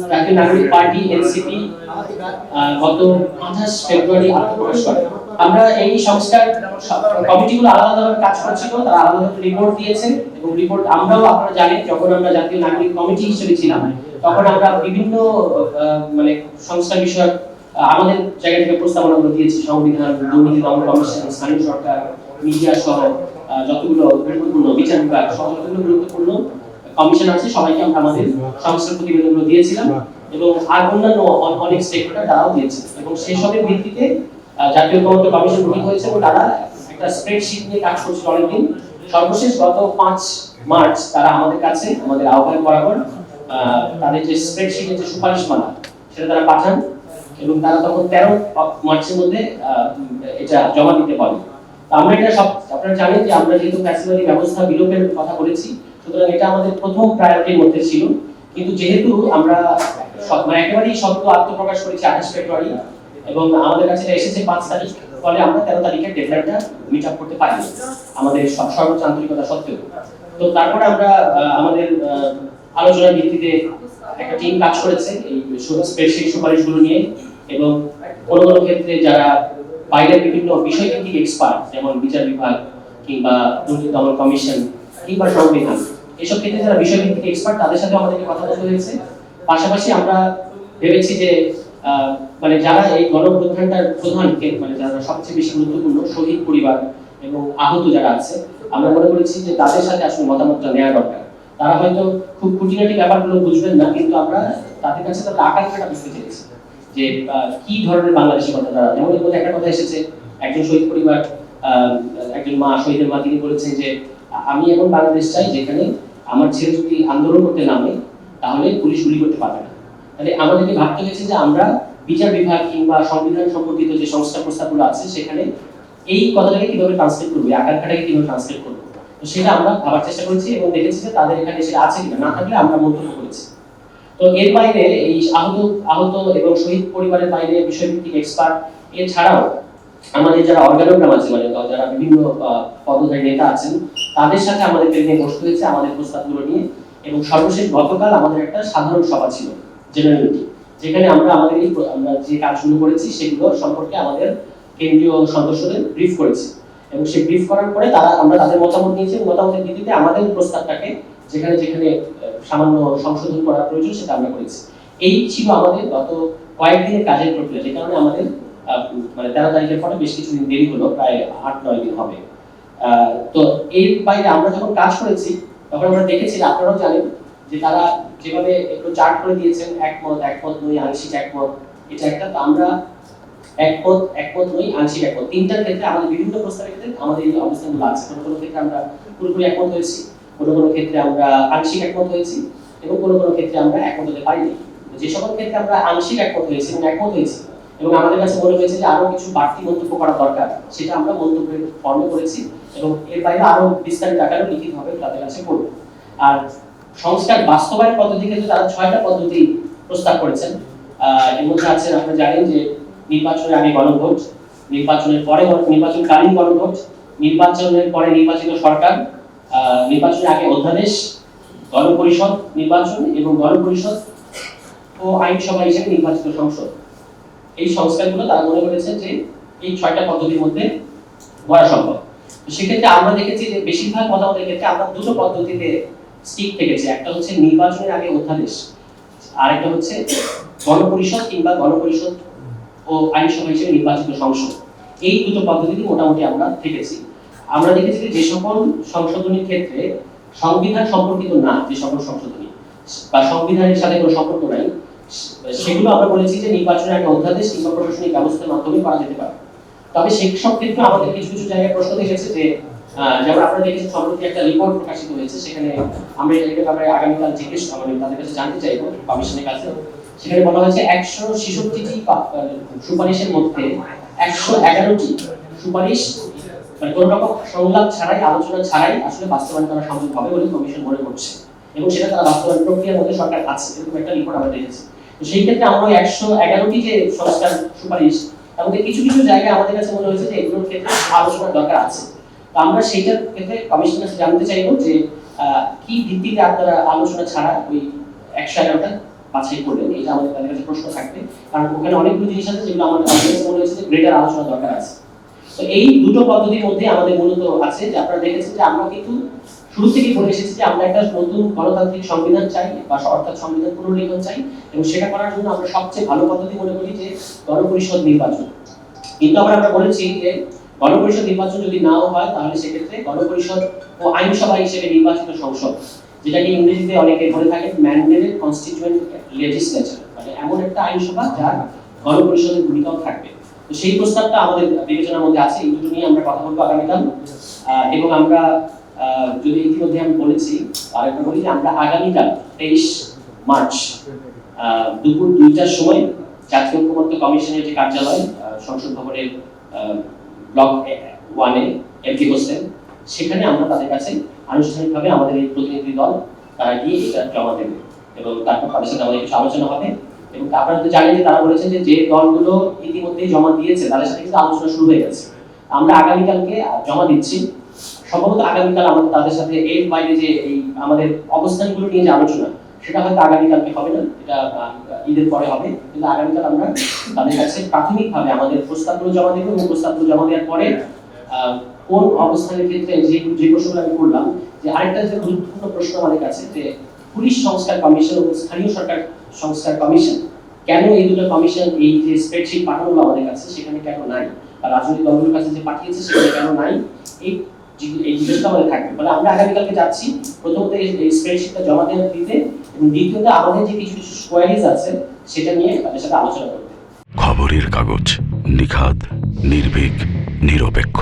জাতীয় নাগরিক party, NCP গত আঠাশ ফেব্রুয়ারি আত্মপ্রকাশ করে আমরা এই সংস্কার কমিটিগুলো আলাদা আলাদা কাজ করছিল, তারা আলাদা আলাদা রিপোর্ট এবং রিপোর্ট আমরাও আপনারা জানেন, যখন আমরা জাতীয় নাগরিক কমিটি হিসেবে ছিলাম, তখন আমরা বিভিন্ন মানে সংস্কার বিষয়ক আমাদের জায়গা থেকে প্রস্তাবনাগুলো দিয়েছি, সংবিধান, দুর্নীতি দমন কমিশন স্থানীয় সরকার, মিডিয়া সহ যতগুলো গুরুত্বপূর্ণ বিচার বিভাগ সহ যতগুলো গুরুত্বপূর্ণ কমিশন আছে সবাইকে আমরা আমাদের সংস্কার প্রতিবেদনগুলো দিয়েছিলাম এবং আর অন্যান্য অনেক স্টেকহোল্ডার তারাও দিয়েছে। এবং সেই সবের ভিত্তিতে জাতীয় ঐক্যমত্য কমিশন গঠিত হয়েছে এবং তারা একটা স্প্রেডশিট নিয়ে কাজ করছিল অনেকদিন। সর্বশেষ গত পাঁচ মার্চ তারা আমাদের কাছে আমাদের আহ্বান বরাবর তাদের যে স্প্রেডশিটের যে সুপারিশমালা সেটা তারা পাঠান এবং তারা তখন তেরো মার্চের মধ্যে এটা জমা দিতে পারে আমরা এটা সব আপনারা জানেন যে আমরা যেহেতু ফ্যাসিলিটি ব্যবস্থা বিলোপের কথা বলেছি সুতরাং এটা আমাদের প্রথম প্রায়োরিটির মধ্যে ছিল। কিন্তু যেহেতু আমরা মানে একেবারেই শব্দ আত্মপ্রকাশ করেছি আঠাশ ফেব্রুয়ারি, এবং আমাদের কাছে এসেছে পাঁচ তারিখ, ফলে আমরা তেরো তারিখের ডেডলাইনটা মিট আপ করতে পারিনি, আমাদের সর্বোচ্চ আন্তরিকতা সত্ত্বেও। তো তারপরে আমরা আমাদের আলোচনার ভিত্তিতে একটা টিম কাজ করেছে এই স্পেশাল সুপারিশগুলো নিয়ে, এবং কোনো কোনো ক্ষেত্রে যারা বাইরের বিভিন্ন বিষয়ভিত্তিক এক্সপার্ট যেমন বিচার বিভাগ কিংবা দুর্নীতি দমন কমিশন কিংবা সংবিধান এসব ক্ষেত্রে যারা বিষয়ভিত্তিক এক্সপার্ট তাদের সাথে আমাদেরকে কথা বলতে হয়েছে। পাশাপাশি আমরা ভেবেছি যে মানে যারা এই গণপ্রধানটার প্রধান মানে যারা সবচেয়ে বেশি গুরুত্বপূর্ণ শহীদ পরিবার এবং আহত যারা আছে, আমরা মনে করেছি যে তাদের সাথে আসলে মতামতটা নেওয়া দরকার। তারা হয়তো খুব খুঁটিনাটি ব্যাপারগুলো বুঝবেন না, কিন্তু আমরা তাদের কাছে তাদের আকাঙ্ক্ষাটা বুঝতে চেয়েছি যে কি ধরনের বাংলাদেশের কথা তারা, যেমন এর মধ্যে একটা কথা এসেছে, একজন শহীদ পরিবার একজন মা, শহীদের মা, তিনি বলেছেন যে, আমি এমন বাংলাদেশ চাই যেখানে আমার ছেলে যদি আন্দোলন করতে নামে তাহলে পুলিশ গুলি করতে পারবে না। তাহলে আমাদেরকে ভাবতে হয়েছে যে আমরা বিচার বিভাগ কিংবা সংবিধান সম্পর্কিত যে সংস্কার প্রস্তাবগুলো আছে, সেখানে এই কথাটাকে কীভাবে ট্রান্সলেট করব আকাঙ্ক্ষাটাকে কীভাবে ট্রান্সলেট করব? তো সেটা আমরা ভাবার চেষ্টা করেছি এবং দেখেছি যে তাদের এখানে সেটা আছে কিনা, না থাকলে আমরা মন্তব্য করেছি। তো এর বাইরে এই আহত আহত এবং শহীদ পরিবারের বাইরে বিষয়ভিত্তিক এক্সপার্ট এছাড়াও আমাদের যারা অর্গানোগ্রাম আছে মানে যারা বিভিন্ন পদধারী নেতা আছেন, তাদের সাথে আমাদের নিয়ে বসতে হয়েছে আমাদের প্রস্তাবগুলো নিয়ে এবং সর্বশেষ গতকাল আমাদের একটা সাধারণ সভা ছিল, জেনারেল মিটিং, যেখানে আমরা আমাদের এই আমরা যে কাজগুলো করেছি সেগুলো সম্পর্কে আমাদের কেন্দ্রীয় সদস্যদের ব্রিফ করেছি এবং সেই ব্রিফ করার পরে তারা, আমরা তাদের মতামত নিয়েছি এবং মতামতের ভিত্তিতে আমাদের প্রস্তাবটাকে যেখানে যেখানে সামান্য সংশোধন করার প্রয়োজন সেটা আমরা করেছি। এই ছিল আমাদের গত কয়েকদিনের কাজের প্রক্রিয়া, যে কারণে আমাদের মানে তেরো তারিখের পরে বেশ কিছুদিন দেরি হলো, প্রায় আট, নয় দিন হবে। তো এর বাইরে আমরা যখন কাজ করেছি, তখন আমরা দেখেছি, আপনারাও জানেন যে তারা যেভাবে একটু চার্ট করে দিয়েছেন, একমত একমত নই, আংশিক একমত, এটা একটা আমরা একমত একমত নই, আংশিক একমত। তিনটার ক্ষেত্রে আমাদের বিভিন্ন প্রস্তাবের ক্ষেত্রে আমাদের এই অবস্থানগুলো আছে। কোনো কোনো ক্ষেত্রে আমরা পুরোপুরি একমত হয়েছি, কোনো কোনো ক্ষেত্রে আমরা আংশিক একমত হয়েছি এবং কোনো কোনো ক্ষেত্রে আমরা একমত হতে পারিনি। যে সকল ক্ষেত্রে আমরা আংশিক একমত হয়েছি এবং একমত হয়েছি। এবং আমাদের কাছে মনে হয়েছে যে আরও কিছু বাড়তি মন্তব্য করা দরকার, সেটা আমরা মন্তব্যের ফর্মে করেছি এবং এর বাইরে আরও বিস্তারিত আকারে লিখিত হবে তাদের কাছে করব আর সংস্কার বাস্তবায়ন পদ্ধতি ক্ষেত্রে তারা ছয়টা পদ্ধতি প্রস্তাব করেছেন। এর মধ্যে আছেন, আপনারা জানেন যে নির্বাচনের আগে গণভোট নির্বাচনের পরে নির্বাচনকালীন গণভোট নির্বাচনের পরে নির্বাচিত সরকার নির্বাচনের আগে অধ্যাদেশ, গণপরিষদ নির্বাচন এবং গণপরিষদ ও আইনসভা হিসেবে নির্বাচিত সংসদ। এই সংস্কারগুলো তারা মনে করেছেন যে এই ছয়টা পদ্ধতির মধ্যে করা সম্ভব। সেক্ষেত্রে আমরা দেখেছি যে বেশিরভাগ মতামতের ক্ষেত্রে আমরা দুটো পদ্ধতিতে স্টিক থেকেছি একটা হচ্ছে নির্বাচনের আগে অধ্যাদেশ আর একটা হচ্ছে গণপরিষদ কিংবা গণপরিষদ ও আইনসভা হিসেবে নির্বাচিত সংসদ। এই দুটো পদ্ধতিতে মোটামুটি আমরা থেকেছি। আমরা দেখেছি যে সকল সংশোধনীর ক্ষেত্রে সংবিধান সম্পর্কিত না, যে সকল সংশোধনী, বা সংবিধানের সাথে কোনো সম্পর্ক নাই সেগুলো আমরা বলেছি যে নির্বাচনের একটা অধ্যাদেশ কিংবা প্রশাসনিক ব্যবস্থার মাধ্যমে করা যেতে পারে। তবে সেই সব ক্ষেত্রে আমাদের কিছু কিছু জায়গায় প্রশ্ন দেখেছে যে যেমন আপনারা দেখেছেন সম্প্রতি একটা রিপোর্ট প্রকাশিত হয়েছে, সেখানে আমরা এটাকে ব্যাপারে আগামীকাল জিজ্ঞেস মানে তাদের কাছে জানতে চাইব কমিশনের কাছে। সেখানে বলা হয়েছে একশো ছেষট্টিটি সুপারিশের মধ্যে একশো এগারোটি সুপারিশ মানে কোনো রকম সংলাপ ছাড়াই, আলোচনা ছাড়াই আসলে বাস্তবায়ন করা সম্ভব হবে বলে কমিশন মনে করছে। এবং সেটা তারা বাস্তবায়ন প্রক্রিয়ার মধ্যে সরকার আছে, এরকম একটা রিপোর্ট আমরা দেখেছি। সেই ক্ষেত্রে আমরা একশো এগারোটি যে সংস্কার সুপারিশ মধ্যে কিছু কিছু জায়গায় আমাদের কাছে মনে হয়েছে যে এগুলোর ক্ষেত্রে আলোচনার দরকার আছে। তো আমরা সেইটার ক্ষেত্রে কমিশনের কাছে জানতে চাইব যে কি ভিত্তিতে আপনারা আলোচনা ছাড়া ওই একশো এগারোটা বাছাই করলেন এটা আমাদের তাদের কাছে প্রশ্ন থাকবে। কারণ ওখানে অনেকগুলো জিনিস আছে যেগুলো আমাদের অডিয়েন্স মনে হয়েছে যে গ্রেটার আলোচনা দরকার আছে। তো এই দুটো পদ্ধতির মধ্যে আমাদের মূলত আছে যে, আপনারা দেখেছেন যে আমরা কিন্তু শুরু থেকেই বলে এসেছি যে আমরা একটা নতুন গণতান্ত্রিক সংবিধান চাই বা অর্থাৎ সংবিধান পুনর্লিখন চাই এবং সেটা করার জন্য আমরা সবচেয়ে ভালো পদ্ধতি মনে করি যে গণপরিষদ নির্বাচন। কিন্তু আবার আমরা বলেছি যে গণপরিষদ নির্বাচন যদি নাও হয়, তাহলে সেক্ষেত্রে গণপরিষদ ও আইনসভা হিসেবে নির্বাচিত সংসদ, যেটাকে ইংরেজিতে অনেকে বলে থাকেন ম্যান্ডেটেড কনস্টিটিউয়েন্ট লেজিসলেচার মানে এমন একটা আইনসভা যার গণপরিষদের ভূমিকাও থাকবে। তো সেই প্রস্তাবটা আমাদের বিবেচনার মধ্যে আছে, এই দুটো নিয়ে আমরা কথা বলব আগামীকাল। এবং আমরা যদি ইতিমধ্যে আমি বলেছি, আরেকবার বলি আমরা আগামীকাল তেইশ মার্চ দুপুর দুইটার সময় জাতীয় ঐক্যমত্য কমিশনের যে কার্যালয় সংসদ ভবনের ব্লক ওয়ানে এমপি হোস্টেল সেখানে আমরা তাদের কাছে আনুষ্ঠানিকভাবে আমাদের এই প্রতিনিধি দল, তারা গিয়ে এটা জমা দেবে এবং তারপর তাদের সাথে আমাদের কিছু আলোচনা হবে। এবং আপনারা তো জানেন যে তারা বলেছেন যে যে দলগুলো ইতিমধ্যেই জমা দিয়েছে, তাদের সাথে কিন্তু আলোচনা শুরু হয়ে গেছে। আমরা আগামীকালকে জমা দিচ্ছি। সম্ভবত আগামীকাল আমাদের তাদের সাথে এর বাইরে যে এই আমাদের অবস্থানগুলো নিয়ে যে আলোচনা, সেটা হয়তো আগামীকালকে হবে না, এটা ঈদের পরে হবে। কিন্তু আগামীকাল আমরা তাদের কাছে প্রাথমিকভাবে আমাদের প্রস্তাবগুলো জমা দেবো এবং প্রস্তাবগুলো জমা দেওয়ার পরে কোন অবস্থানের ক্ষেত্রে যে যে প্রশ্নগুলো আমি করলাম, যে আরেকটা যে গুরুত্বপূর্ণ প্রশ্ন আমাদের কাছে, যে পুলিশ সংস্কার কমিশন এবং স্থানীয় সরকার সংস্কার কমিশন, কেন এই দুটো কমিশন এই যে স্প্রেডশিট পাঠানো আমাদের কাছে, সেখানে কেন নাই? বা রাজনৈতিক দলগুলোর কাছে যে পাঠিয়েছে, সেখানে কেন নাই? এই এই জিনিসটা আমাদের থাকবে। মানে আমরা আগামীকালকে যাচ্ছি। প্রথমত এই স্প্রেডশিটটা জমা দেওয়া দিতে এবং দ্বিতীয়ত আমাদের যে কিছু কিছু কোয়ারিজ আছে, সেটা নিয়ে তাদের সাথে আলোচনা করতে খবরের কাগজ নিখাদ, নির্ভীক, নিরপেক্ষ।